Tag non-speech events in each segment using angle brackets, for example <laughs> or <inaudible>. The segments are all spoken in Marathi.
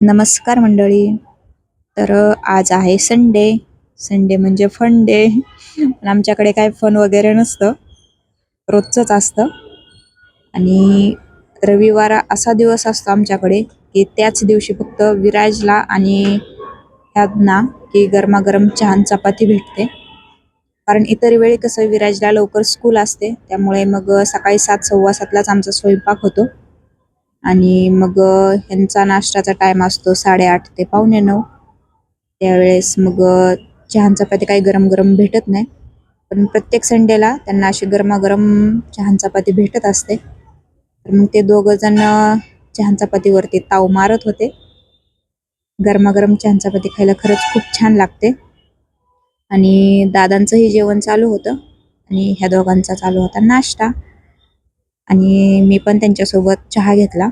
नमस्कार मंडळी. तर आज आहे संडे संडे म्हणजे फन डे पण आमच्याकडे काय फन वगैरे नसतं. रोजचंच असतं. आणि रविवार असा दिवस असतो आमच्याकडे की त्याच दिवशी फक्त विराजला आणि ह्यांना की गरमागरम छान चपाती भेटते. कारण इतर वेळी कसं विराजला लवकर स्कूल असते. त्यामुळे मग सकाळी सात सव्वा सातलाच आमचा स्वयंपाक होतो. आणि मग ह्यांचा नाश्त्याचा टाइम असतो साडेआठ ते पावणे नऊ. त्यावेळेस मग चहा चपाती काही गरम गरम भेटत नाही. पण प्रत्येक संडेला त्यांना अशी गरमागरम चहा चपाती भेटत असते. तर मग ते दोघ जण चहा आणि चपातीवरती ताव मारत होते. गरमागरम चहा चपाती खायला खरंच खूप छान लागते. आणि दादांचंही जेवण चालू होतं. आणि ह्या दोघांचा चालू होता नाश्ता. आणि मी पण त्यांच्यासोबत चहा घेतला.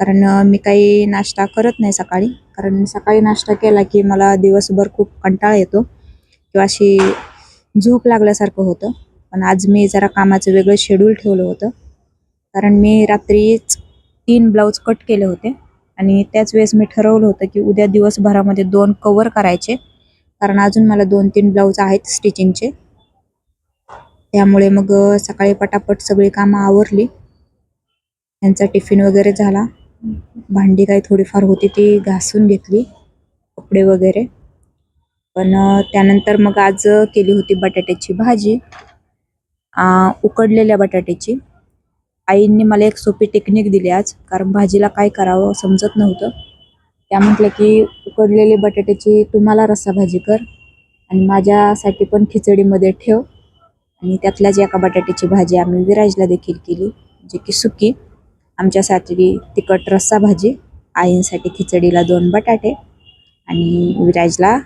कारण मी काही नाश्ता करत नाही सकाळी. कारण सकाळी नाश्ता केला की मला दिवसभर खूप कंटाळा येतो. किंवा अशी झोप लागल्यासारखं होतं. पण आज मी जरा कामाचं वेगळं शेड्यूल ठेवलं होतं. कारण मी रात्रीच तीन ब्लाऊज कट केले होते. आणि त्याच वेळेस मी ठरवलं होतं की उद्या दिवसभरामध्ये दोन कवर करायचे. कारण अजून मला दोन तीन ब्लाऊज आहेत स्टिचिंगचे त्यामुळे मग सकाळी पटापट सगळी कामं आवरली. त्यांचा टिफिन वगैरे झाला. भांडी काही थोडीफार होती ती घासून घेतली कपडे वगैरे. पण त्यानंतर मग आज केली होती बटाट्याची भाजी. आ, उकडलेल्या बटाट्याची. आईंनी मला एक सोपी टेक्निक दिली आज कारण भाजीला काय करावं समजत नव्हतं. त्या म्हटलं की उकडलेली बटाट्याची तुम्हाला रस्सा भाजी कर आणि माझ्यासाठी पण खिचडीमध्ये ठेव. आणि त्यातल्याच एका बटाट्याची भाजी आम्ही विराजला देखील केली जे की सुकी. आमच्यासाठी तिखट रस्सा भाजी आईंसाठी खिचडीला दोन बटाटे आणि विराजला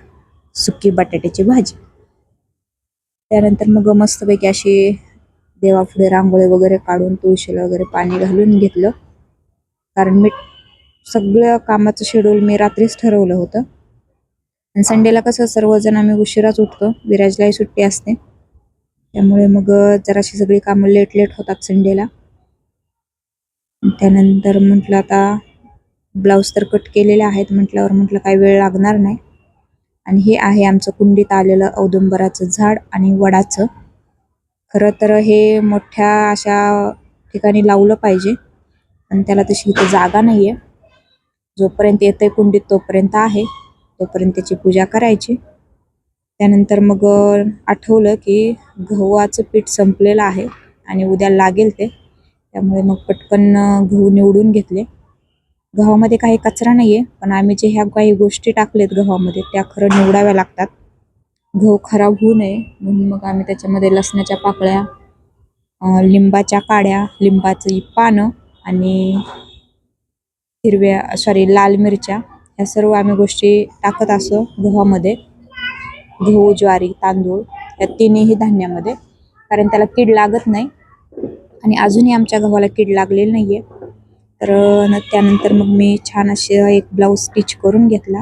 सुकी बटाट्याची भाजी. त्यानंतर मग मस्तपैकी अशी देवापुढे रांगोळी वगैरे काढून तुळशीला वगैरे पाणी घालून घेतलं. कारण मी सगळं कामाचं शेड्यूल मी रात्रीच ठरवलं होतं. आणि संडेला कसं सर्वजण आम्ही उशिराच उठतो. विराजलाही सुट्टी असते. त्यामुळे मग जराशी सगळी कामं लेट लेट होतात संडेला. त्यानंतर म्हटलं आता ब्लाऊज तर कट केलेले आहेत म्हटल्यावर म्हटलं काही वेळ लागणार नाही. आणि हे आहे आमचं कुंडीत आलेलं औदुंबराचं झाड आणि वडाचं. खरं तर हे मोठ्या अशा ठिकाणी लावलं पाहिजे पण त्याला तशी इथं जागा नाहीये. जोपर्यंत येतंय कुंडीत तोपर्यंत आहे. तोपर्यंत त्याची पूजा करायची. त्यानंतर मग आठवलं की गव्हाचं पीठ संपलेलं आहे आणि उद्या लागेल ते. त्यामुळे मग पटकन गहू निवडून घेतले. गव्हामध्ये काही कचरा नाहीये पण आम्ही जे ह्या काही गोष्टी टाकलेत गव्हामध्ये त्या खरं निवडाव्या लागतात. गहू खराब होऊ नये म्हणून मग आम्ही त्याच्यामध्ये लसणाच्या पाकळ्या लिंबाच्या काड्या लिंबाची पानं आणि हिरव्या सॉरी लाल मिरच्या ह्या सर्व आम्ही गोष्टी टाकत असो गव्हामध्ये. गहू ज्वारी तांदूळ या तिन्ही धान्यामध्ये. कारण त्याला कीड लागत नाही. आणि अजूनही आमच्या गव्हाला कीड लागलेली नाहीये. तर न- त्यानंतर मग मी छान असे एक ब्लाऊज स्टिच करून घेतला.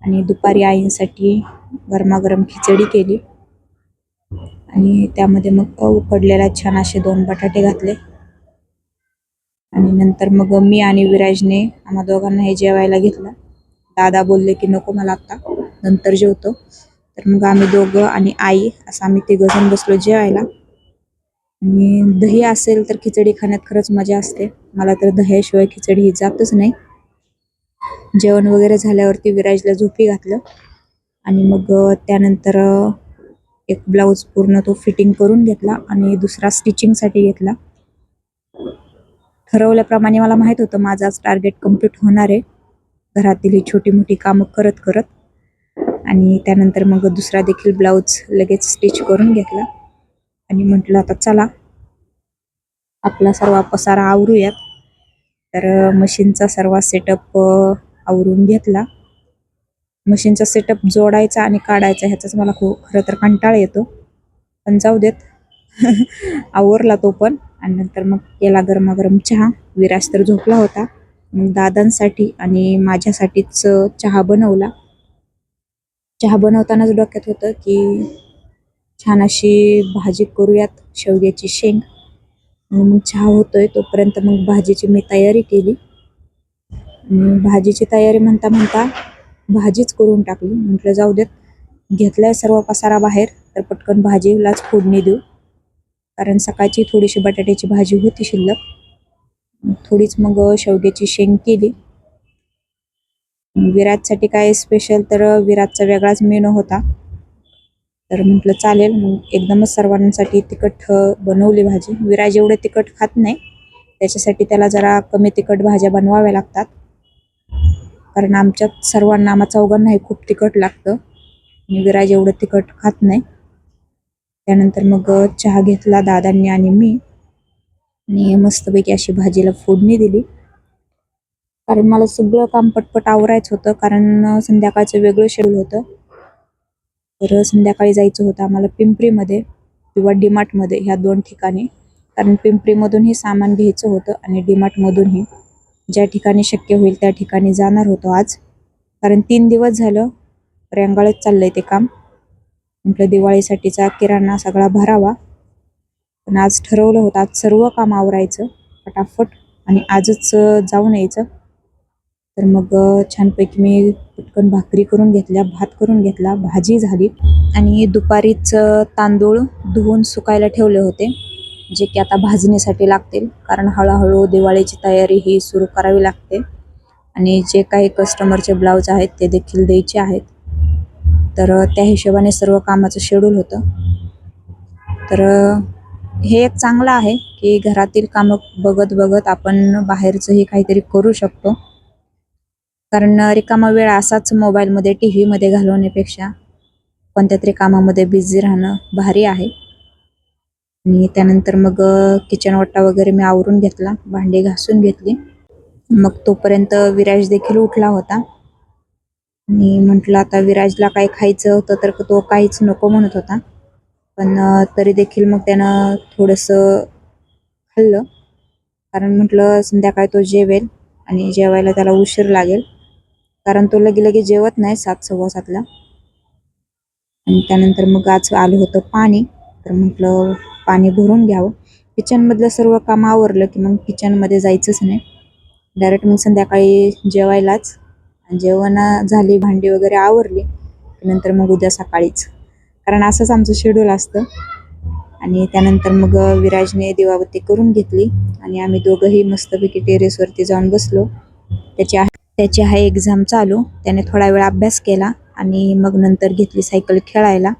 आणि दुपारी आईंसाठी गरमागरम खिचडी केली. आणि त्यामध्ये मग उकडलेला छान असे दोन बटाटे घातले. आणि नंतर मग मी आणि विराजने आम्हा दोघांना हे जेवायला घेतलं. दादा बोलले की नको मला आत्ता नंतर जेवतो. तर मग आम्ही दोघं आणि आई असं आम्ही तिघंजण बसलो जेवायला. आणि दही असेल तर खिचडी खाण्यात खरंच मजा असते. मला तर दह्याशिवाय खिचडी ही जातच नाही. जेवण वगैरे झाल्यावरती विराजला झोपी घातलं. आणि मग त्यानंतर एक ब्लाऊज पूर्ण तो फिटिंग करून घेतला आणि दुसरा स्टिचिंगसाठी घेतला. ठरवल्याप्रमाणे मला माहीत होतं माझं आज टार्गेट कंप्लीट होणार आहे. घरातील ही छोटी मोठी कामं करत करत आणि त्यानंतर मग दुसरा देखील ब्लाऊज लगेच स्टिच करून घेतला. आणि म्हटलं आता चला आपला सर्व पसारा आवरूयात. तर मशीनचा सर्व सेटअप आवरून घेतला. मशीनचा सेटअप जोडायचा आणि काढायचा ह्याचाच मला खूप खरं तर कंटाळा येतो. पण जाऊ देत. <laughs> आवरला तो पण. आणि नंतर मग केला गरमागरम चहा. विराज तर झोपला होता. दादांसाठी आणि माझ्यासाठीच चहा बनवला. चहा बनवतानाच डोक्यात होतं की छान अशी भाजी करूयात शेवग्याची शेंग. मग चहा होतोय तोपर्यंत मग भाजीची मी तयारी केली. भाजीची तयारी म्हणता म्हणता भाजीच करून टाकली. म्हटलं जाऊ देत घेतलाय सर्व पसारा बाहेर तर पटकन भाजीलाच फोडणी देऊ. कारण सकाळची थोडीशी बटाट्याची भाजी होती शिल्लक. थोडीच मग शेवग्याची शेंग केली. विराजसाठी काय स्पेशल तर विराजचा वेगळाच मेनू होता. तर म्हटलं चालेल मग एकदमच सर्वांसाठी तिखट बनवली भाजी. विराज एवढे तिखट खात नाही. त्याच्यासाठी त्याला जरा कमी तिखट भाज्या बनवाव्या लागतात. कारण आमच्यात सर्वांना आम्हा चौघांनाही खूप तिखट लागतं. आणि विराज एवढं तिखट खात नाही. त्यानंतर मग चहा घेतला दादांनी आणि मी. आणि मस्तपैकी अशी भाजीला फोडणी दिली. कारण मला सगळं काम पटपट आवरायचं होतं कारण संध्याकाळचं वेगळं शेड्यूल होतं. तर संध्याकाळी जायचं होतं आम्हाला पिंपरीमध्ये किंवा डीमार्टमध्ये ह्या दोन ठिकाणी. कारण पिंपरीमधूनही सामान घ्यायचं होतं आणि डीमार्टमधूनही ज्या ठिकाणी शक्य होईल त्या ठिकाणी जाणार होतो आज. कारण तीन दिवस झालं रेंगाळत चाललंय ते काम. म्हटलं दिवाळीसाठीचा किराणा सगळा भरावा. पण आज ठरवलं होतं आज सर्व काम आवरायचं फटाफट. आणि आजच जाऊन यायचं. तर मग छानपैकी मी पटकन भाकरी करून घेतल्या भात करून घेतला भाजी झाली. आणि दुपारीच तांदूळ धुवून सुकायला ठेवले होते जे की आता भाजणीसाठी लागतील. कारण हळूहळू दिवाळीची तयारी ही सुरू करावी लागते. आणि जे काही कस्टमरचे ब्लाऊज आहेत ते देखील द्यायचे आहेत. तर त्या हिशोबाने सर्व कामाचं शेड्यूल होतं. तर हे एक चांगलं आहे की घरातील कामं बघत बघत आपण बाहेरचंही काहीतरी करू शकतो. कारण रिकामा वेळ असाच मोबाईलमध्ये टी व्हीमध्ये घालवण्यापेक्षा कोणत्या तरी कामामध्ये बिझी राहणं भारी आहे. आणि त्यानंतर मग किचन वट्टा वगैरे मी आवरून घेतला भांडी घासून घेतली. मग तोपर्यंत विराज देखील उठला होता. आणि म्हटलं आता विराजला काय खायचं होतं तर तो काहीच नको म्हणत होता. पण तरी देखील मग त्यानं थोडंसं खाल्लं. कारण म्हटलं संध्याकाळी तो जेवेल आणि जेवायला त्याला उशीर लागेल. कारण तो लगे लगे जेवत नाही सात सव्वा सातला. आणि त्यानंतर मग आज आलं होतं पाणी. तर म्हटलं पाणी भरून घ्यावं. किचनमधलं सर्व काम आवरलं की मग किचनमध्ये जायचंच नाही. डायरेक्ट मग संध्याकाळी जेवायलाच. आणि जेवण झाली भांडी वगैरे आवरली. नंतर मग उद्या सकाळीच. कारण असंच आमचं शेड्यूल असतं. आणि त्यानंतर मग विराजने दिवाबत्ती करून घेतली. आणि आम्ही दोघंही मस्तपैकी टेरेसवरती जाऊन बसलो. त्याची आहे त्याची हा एक्झाम चालू. त्याने थोडा वेळ अभ्यास केला आणि मग नंतर घेतली सायकल खेळायला.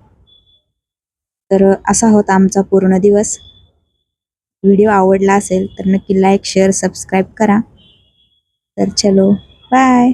तर असा होता आमचा पूर्ण दिवस. व्हिडिओ आवडला असेल तर नक्की लाईक शेअर सबस्क्राईब करा. तर चलो बाय